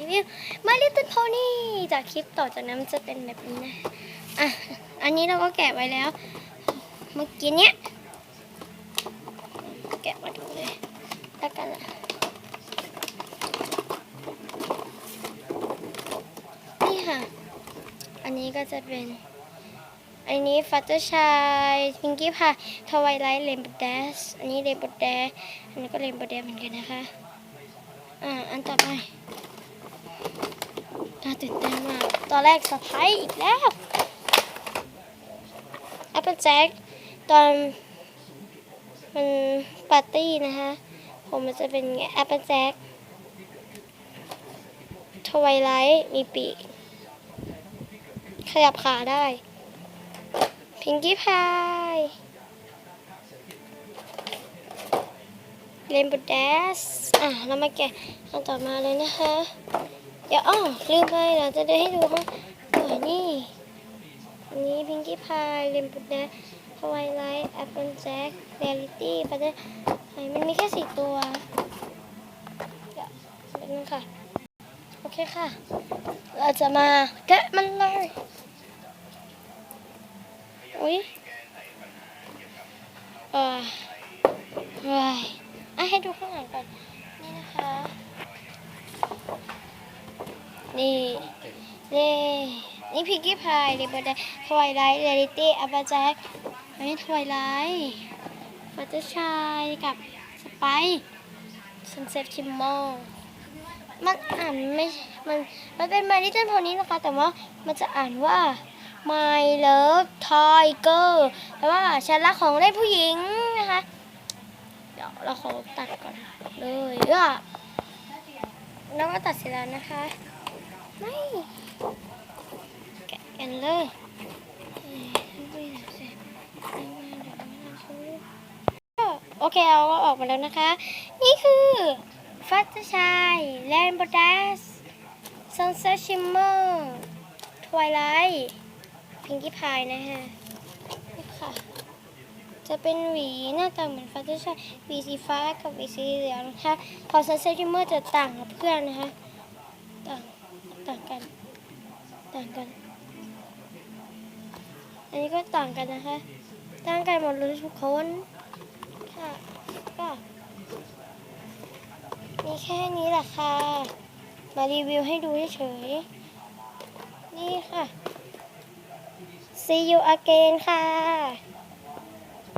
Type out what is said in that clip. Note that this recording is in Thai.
รีวิว My Little Pony จากคลิปต่อจากนั้นมันจะเป็นแบบนี้นะอะอันนี้เราก็แกะไว้แล้ว เมื่อกี้เนี้ยแกะมาดูเลยแล้วกันนะนี่ค่ะ อันนี้ก็จะเป็น อันนี้ฟัตเตอร์ชายพิงกี้ค่ะทวายไลท์เรนโบว์แดสอันนี้เรนโบว์แดสอันนี้ก็เรนโบว์แดสเหมือนกันนะคะ อ่า อันต่อไป น่าตื่นเต้นมาก ตอนแรกสะพายอีกแล้วแอปเปิลแจ็คตอนมันปาร์ตี้นะคะ ผมมันจะเป็นแอปเปิลแจ็คทวายไลท์มีปีก ขยับขาได้ พิงกี้พายเรนบว์แดสอะ เรามาแกะอันต่อมาเลยนะคะ เดี๋ยวอ้อลืมไปเราจะได้ให้ดูว่าโอ้ยนี่นี้พิงกี้พายเรนโบว์แดสฮาวายไลท์แอปเปิลแจ็คเรียลิตี้ปัตเตอร์มันมีแค่สี่ตัวเดี๋ยวเป็นนึงค่ะ โอเคค่ะ เราจะมาแกะมันเลยอุ้ยเออเฮ้ยอะให้ดูข้างหลังก่อน นี่นะคะ นี่เล่นี่พิกกี้พายเรเบอร์ดทวายไลท์เรลิตี้อัปเปอร์แจ็คอันนี้ทวายไลท์ฟัตเตอร์ชายกับสไปซันเซ็ตคิมมอลมันอ่านไม่ มัน มันเป็นมาริจันพอนี้นะคะ แต่ว่ามันจะอ่านว่า My Love Tiger แปลว่าฉันรักของเล่นผู้หญิงนะคะ เดี๋ยวเราขอตัดก่อนเลยเออแล้วก็ตัดเสร็จแล้วนะคะ ไม่แกะกันเลยโอเคเอาก็ออกมาแล้วนะคะ นี่คือฟัตเตชายแลนบอดัสซันเซชิมเมอร์ทวายไลท์พิงกี้พายนะฮะนี่ค่ะ จะเป็นหวีหน้าตาเหมือนฟัตเตชายหวีสีฟ้ากับหวีสีเหลืองนะคะพอซันเซชิมเมอร์จะต่างกับเพื่อนนะคะต่าง ต่างกัน ต่างกัน อันนี้ก็ต่างกันนะคะ ต่างกันหมดเลยทุกคนค่ะก็มีแค่นี้แหละค่ะ มารีวิวให้ดูเฉยๆนี่ค่ะ see you again ค่ะ